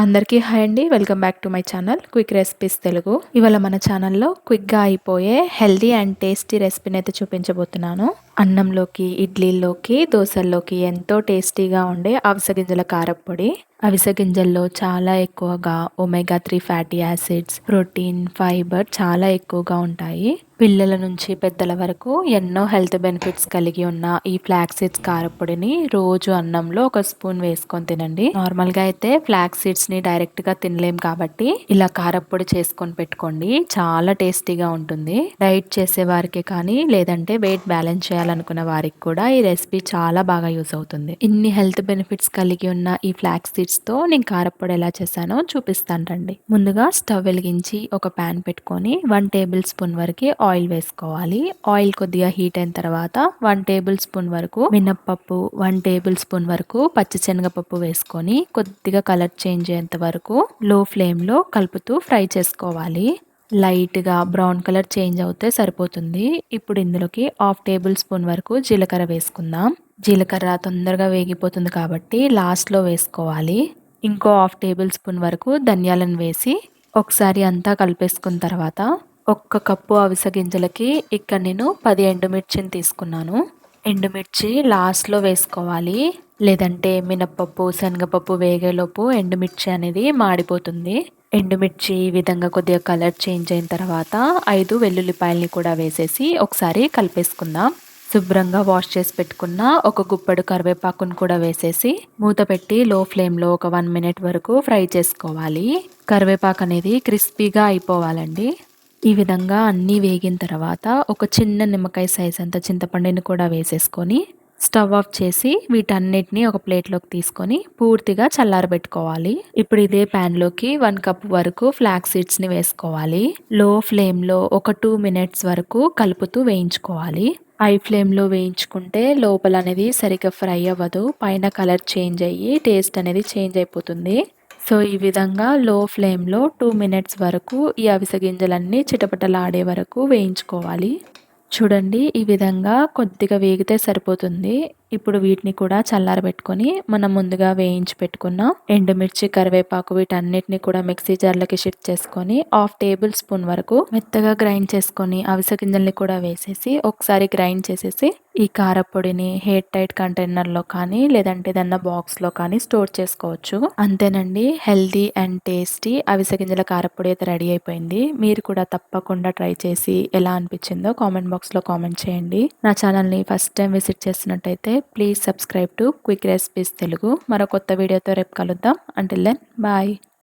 అందరికీ హాయ్ అండి. Welcome back to my channel quick recipes Telugu. ఇవాళ మన ఛానల్లో క్విక్గా అయిపోయే హెల్దీ అండ్ టేస్టీ రెసిపీని అయితే చూపించబోతున్నాను. అన్నంలోకి ఇడ్లీలోకి దోశల్లోకి ఎంతో టేస్టీగా ఉండే అవిస గింజల కారప్పొడి. అవిస గింజల్లో చాలా ఎక్కువగా omega three fatty acids protein fibre చాలా ఎక్కువగా ఉంటాయి. పిల్లల నుంచి పెద్దల వరకు ఎన్నో హెల్త్ బెనిఫిట్స్ కలిగి ఉన్న ఈ ఫ్లాక్ సీడ్స్ కారపొడిని రోజు అన్నంలో ఒక స్పూన్ వేసుకొని తినండి. నార్మల్గా అయితే ఫ్లాక్ సీడ్స్ని డైరెక్ట్గా తినలేం కాబట్టి ఇలా కారపొడి చేసుకొని పెట్టుకోండి. చాలా టేస్టీగా ఉంటుంది. డైట్ చేసే వారికి కానీ లేదంటే వెయిట్ బ్యాలెన్స్ చేయాలి చేయాలనుకున్న వారికి కూడా ఈ రెసిపీ చాలా బాగా యూస్ అవుతుంది. ఇన్ని హెల్త్ బెనిఫిట్స్ కలిగి ఉన్న ఈ ఫ్లాక్స్ సీడ్స్తో నేను కారప్పొడి ఎలా చేశానో చూపిస్తాను రండి. ముందుగా స్టవ్ వెలిగించి ఒక ప్యాన్ పెట్టుకొని వన్ టేబుల్ స్పూన్ వరకు ఆయిల్ వేసుకోవాలి. ఆయిల్ కొద్దిగా హీట్ అయిన తర్వాత వన్ టేబుల్ స్పూన్ వరకు మినప్పప్పు వన్ టేబుల్ స్పూన్ వరకు పచ్చిశనగపప్పు వేసుకొని కొద్దిగా కలర్ చేంజ్ అయ్యేంత వరకు లో ఫ్లేమ్లో కలుపుతూ ఫ్రై చేసుకోవాలి. లైట్గా బ్రౌన్ కలర్ చేంజ్ అవుతే సరిపోతుంది. ఇప్పుడు ఇందులోకి హాఫ్ టేబుల్ స్పూన్ వరకు జీలకర్ర వేసుకుందాం. జీలకర్ర తొందరగా వేగిపోతుంది కాబట్టి లాస్ట్లో వేసుకోవాలి. ఇంకో హాఫ్ టేబుల్ స్పూన్ వరకు ధనియాలను వేసి ఒకసారి అంతా కలిపేసుకున్న తర్వాత ఒక్క కప్పు అవిసె గింజలకి ఇక్కడ నేను పది ఎండుమిర్చిని తీసుకున్నాను. ఎండుమిర్చి లాస్ట్లో వేసుకోవాలి. లేదంటే మినప్పప్పు శనగపప్పు వేగేలోపు ఎండుమిర్చి అనేది మాడిపోతుంది. ఎండుమిర్చి ఈ విధంగా కొద్దిగా కలర్ చేంజ్ అయిన తర్వాత ఐదు వెల్లుల్లిపాయల్ని కూడా వేసేసి ఒకసారి కలిపేసుకుందాం. శుభ్రంగా వాష్ చేసి పెట్టుకున్న ఒక గుప్పెడు కరివేపాకును కూడా వేసేసి మూత పెట్టి లో ఫ్లేమ్లో ఒక వన్ మినిట్ వరకు ఫ్రై చేసుకోవాలి. కరివేపాకు అనేది క్రిస్పీగా అయిపోవాలండి. ఈ విధంగా అన్నీ వేగిన తర్వాత ఒక చిన్న నిమ్మకాయ సైజ్ అంత చింతపండుని కూడా వేసేసుకొని స్టవ్ ఆఫ్ చేసి వీటన్నిటిని ఒక ప్లేట్లోకి తీసుకొని పూర్తిగా చల్లారబెట్టుకోవాలి. ఇప్పుడు ఇదే ప్యాన్లోకి వన్ కప్ వరకు ఫ్లాక్ సీడ్స్ని వేసుకోవాలి. లో ఫ్లేమ్లో ఒక టూ మినిట్స్ వరకు కలుపుతూ వేయించుకోవాలి. హై ఫ్లేమ్లో వేయించుకుంటే లోపల అనేది సరిగ్గా ఫ్రై అవ్వదు. పైన కలర్ చేంజ్ అయ్యి టేస్ట్ అనేది చేంజ్ అయిపోతుంది. సో ఈ విధంగా లో ఫ్లేమ్లో టూ మినిట్స్ వరకు ఈ అవిసె గింజలన్నీ చిటపటలాడే వరకు వేయించుకోవాలి. చూడండి ఈ విధంగా కొద్దిగా వేగితే సరిపోతుంది. ఇప్పుడు వీటిని కూడా చల్లారబెట్టుకొని మనం ముందుగా వేయించి పెట్టుకున్న ఎండుమిర్చి కరివేపాకు వీటన్నిటిని కూడా మిక్సీ జార్లకి షిఫ్ట్ చేసుకొని హాఫ్ టేబుల్ స్పూన్ వరకు మెత్తగా గ్రైండ్ చేసుకొని అవిసె గింజల్ని కూడా వేసేసి ఒకసారి గ్రైండ్ చేసేసి ఈ కారపొడిని హెయిర్ టైట్ కంటైనర్లో కానీ లేదంటే ఏదన్నా బాక్స్లో కానీ స్టోర్ చేసుకోవచ్చు. అంతేనండి హెల్దీ అండ్ టేస్టీ అవిసె గింజల కారపొడి అయితే రెడీ అయిపోయింది. మీరు కూడా తప్పకుండా ట్రై చేసి ఎలా అనిపించిందో కామెంట్ బాక్స్లో కామెంట్ చేయండి. నా ఛానల్ని ఫస్ట్ టైం విజిట్ చేసినట్టయితే please subscribe to quick recipes Telugu మరో కొత్త వీడియోతో రేపు కలుద్దాం. Until then bye